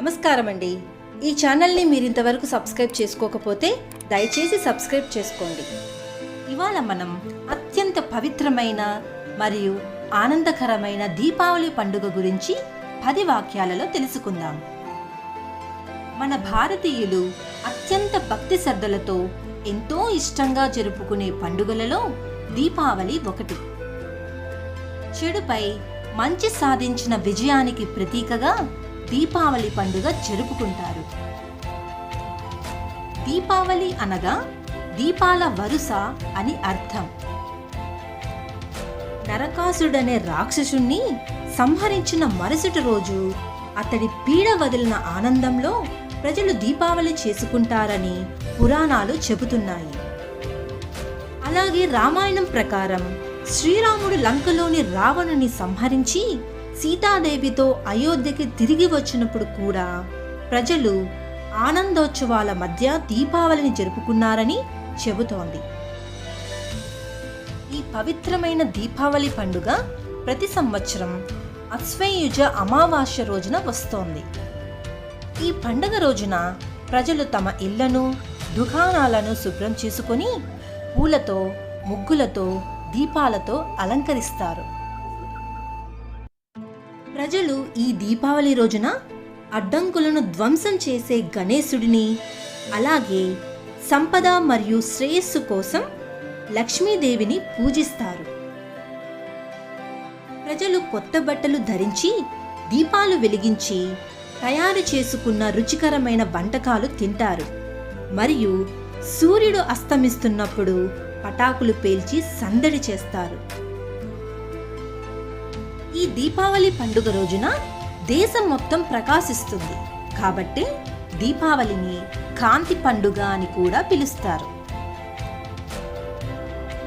నమస్కారం అండి ఈ ఛానల్ని మీరు ఇంతవరకు సబ్స్క్రైబ్ చేసుకోకపోతే దయచేసి సబ్స్క్రైబ్ చేసుకోండి. ఇవాళ మనం అత్యంత పవిత్రమైన మరియు ఆనందకరమైన దీపావళి పండుగ గురించి పది వాక్యాలలో తెలుసుకుందాం. మన భారతీయులు అత్యంత భక్తి శ్రద్ధలతో ఎంతో ఇష్టంగా జరుపుకునే పండుగలలో దీపావళి ఒకటి. చెడుపై మంచి సాధించిన విజయానికి ప్రతీకగా దీపావళి పండుగ జరుపుకుంటారు. దీపావళి అనగా దీపాల వరుస అని అర్థం. నరకాసుడనే రాక్షసుణ్ణి సంహరించిన మరుసటి రోజు అతడి పీడ వదిలిన ఆనందంలో ప్రజలు దీపావళి చేసుకుంటారని పురాణాలు చెబుతున్నాయి. అలాగే రామాయణం ప్రకారం శ్రీరాముడు లంకలోని రావణుని సంహరించి సీతాదేవితో అయోధ్యకి తిరిగి వచ్చినప్పుడు కూడా ప్రజలు ఆనందోత్సవాల మధ్య దీపావళిని జరుపుకున్నారని చెబుతోంది. ఈ పవిత్రమైన దీపావళి పండుగ ప్రతి సంవత్సరం అశ్వయుజ అమావాస్య రోజున వస్తోంది. ఈ పండుగ రోజున ప్రజలు తమ ఇళ్ళను దుకాణాలను శుభ్రం చేసుకొని పూలతో ముగ్గులతో దీపాలతో అలంకరిస్తారు. ప్రజలు ఈ దీపావళి రోజున అడ్డంకులను ధ్వంసం చేసే గణేశుడిని అలాగే సంపద మరియు శ్రేయస్సు కోసం లక్ష్మీదేవిని పూజిస్తారు. ప్రజలు కొత్త బట్టలు ధరించి దీపాలు వెలిగించి తయారు చేసుకున్న రుచికరమైన వంటకాలు తింటారు. మరియు సూర్యుడు అస్తమిస్తున్నప్పుడు పటాకులు పేల్చి సందడి చేస్తారు. ఈ దీపావళి పండుగ రోజున దేశం మొత్తం ప్రకాశిస్తుంది. కాబట్టి దీపావళిని కాంతి పండుగ అని కూడా పిలుస్తారు.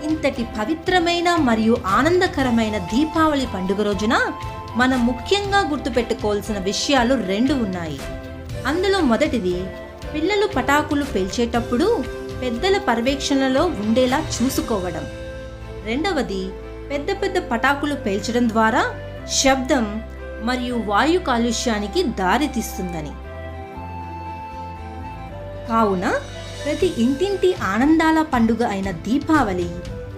ఇంతటి పవిత్రమైన మరియు ఆనందకరమైన దీపావళి పండుగ రోజున మనం ముఖ్యంగా గుర్తుపెట్టుకోవాల్సిన విషయాలు రెండు ఉన్నాయి. అందులో మొదటిది పిల్లలు పటాకులు పేల్చేటప్పుడు పెద్దల పర్యవేక్షణలో ఉండేలా చూసుకోవడం. రెండవది పెద్ద పెద్ద పటాకులు పేల్చడం ద్వారా శబ్దం మరియు వాయు కాలుష్యానికి దారితీస్తుందని. కావున ప్రతి ఇంటింటి ఆనందాల పండుగ అయిన దీపావళి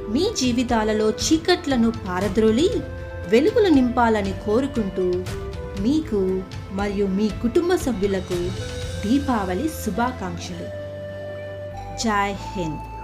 మీ జీవితాలలో చీకట్లను పారద్రోలి వెలుగులు నింపాలని కోరుకుంటూ మీకు మరియు మీ కుటుంబ సభ్యులకు దీపావళి శుభాకాంక్షలు. జై హింద్.